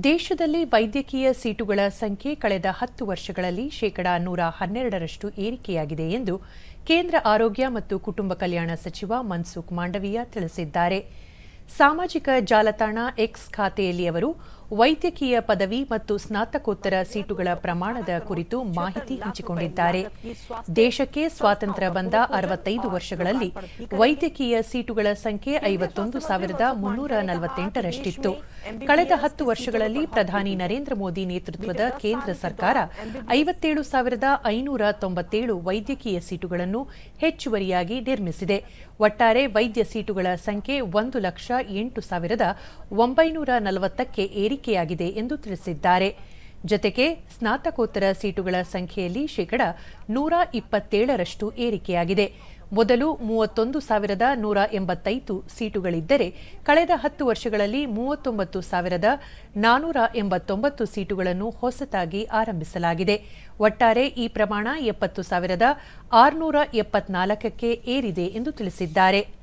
ದೇಶದಲ್ಲಿ ವೈದ್ಯಕೀಯ ಸೀಟುಗಳ ಸಂಖ್ಯೆ ಕಳೆದ ಹತ್ತು ವರ್ಷಗಳಲ್ಲಿ ಶೇಕಡಾ ನೂರ ಹನ್ನೆರಡರಷ್ಟು ಏರಿಕೆಯಾಗಿದೆ ಎಂದು ಕೇಂದ್ರ ಆರೋಗ್ಯ ಮತ್ತು ಕುಟುಂಬ ಕಲ್ಯಾಣ ಸಚಿವ ಮನ್ಸುಖ್ ಮಾಂಡವೀಯ ತಿಳಿಸಿದ್ದಾರೆ. ಸಾಮಾಜಿಕ ಜಾಲತಾಣ ಎಕ್ಸ್ ಖಾತೆಯಲ್ಲಿ ಅವರು ವೈದ್ಯಕೀಯ ಪದವಿ ಮತ್ತು ಸ್ನಾತಕೋತ್ತರ ಸೀಟುಗಳ ಪ್ರಮಾಣದ ಕುರಿತು ಮಾಹಿತಿ ಹಂಚಿಕೊಂಡಿದ್ದಾರೆ. ದೇಶಕ್ಕೆ ಸ್ವಾತಂತ್ರ್ಯ ಬಂದ ಅರವತ್ತೈದು ವರ್ಷಗಳಲ್ಲಿ ವೈದ್ಯಕೀಯ ಸೀಟುಗಳ ಸಂಖ್ಯೆ ಐವತ್ತೊಂದು ಸಾವಿರದ ಮುನ್ನೂರ ನಲವತ್ತೆಂಟರಷ್ಟಿತ್ತು. ಕಳೆದ ಹತ್ತು ವರ್ಷಗಳಲ್ಲಿ ಪ್ರಧಾನಿ ನರೇಂದ್ರ ಮೋದಿ ನೇತೃತ್ವದ ಕೇಂದ್ರ ಸರ್ಕಾರ ಐವತ್ತೇಳು ಸಾವಿರದ ಐನೂರ ತೊಂಬತ್ತೇಳು ವೈದ್ಯಕೀಯ ಸೀಟುಗಳನ್ನು ಹೆಚ್ಚುವರಿಯಾಗಿ ನಿರ್ಮಿಸಿದೆ. ಒಟ್ಟಾರೆ ವೈದ್ಯ ಸೀಟುಗಳ ಸಂಖ್ಯೆ ಒಂದು ಲಕ್ಷ ಎಂಟು ಸಾವಿರದ ಒಂಬೈನೂರ ನಲವತ್ತಕ್ಕೆ ಏರಿಕೆಯಾಗಿದೆ ಎಂದು ತಿಳಿಸಿದ್ದಾರೆ. ಜತೆಗೆ ಸ್ನಾತಕೋತ್ತರ ಸೀಟುಗಳ ಸಂಖ್ಯೆಯಲ್ಲಿ ಶೇಕಡ ನೂರ ಇಪ್ಪತ್ತೇಳರಷ್ಟು ಏರಿಕೆಯಾಗಿದೆ. ಮೊದಲು ಮೂವತ್ತೊಂದು ಸಾವಿರದ ನೂರ ಎಂಬತ್ತೈದು ಸೀಟುಗಳಿದ್ದರೆ, ಕಳೆದ ಹತ್ತು ವರ್ಷಗಳಲ್ಲಿ ಮೂವತ್ತೊಂಬತ್ತು ಸಾವಿರದ ನಾನೂರ ಎಂಬತ್ತೊಂಬತ್ತು ಸೀಟುಗಳನ್ನು ಹೊಸತಾಗಿ ಆರಂಭಿಸಲಾಗಿದೆ. ಒಟ್ಟಾರೆ ಈ ಪ್ರಮಾಣ ಎಪ್ಪತ್ತು ಸಾವಿರದ ಆರುನೂರ ಎಪ್ಪತ್ನಾಲ್ಕಕ್ಕೆ ಏರಿದೆ ಎಂದು ತಿಳಿಸಿದ್ದಾರೆ.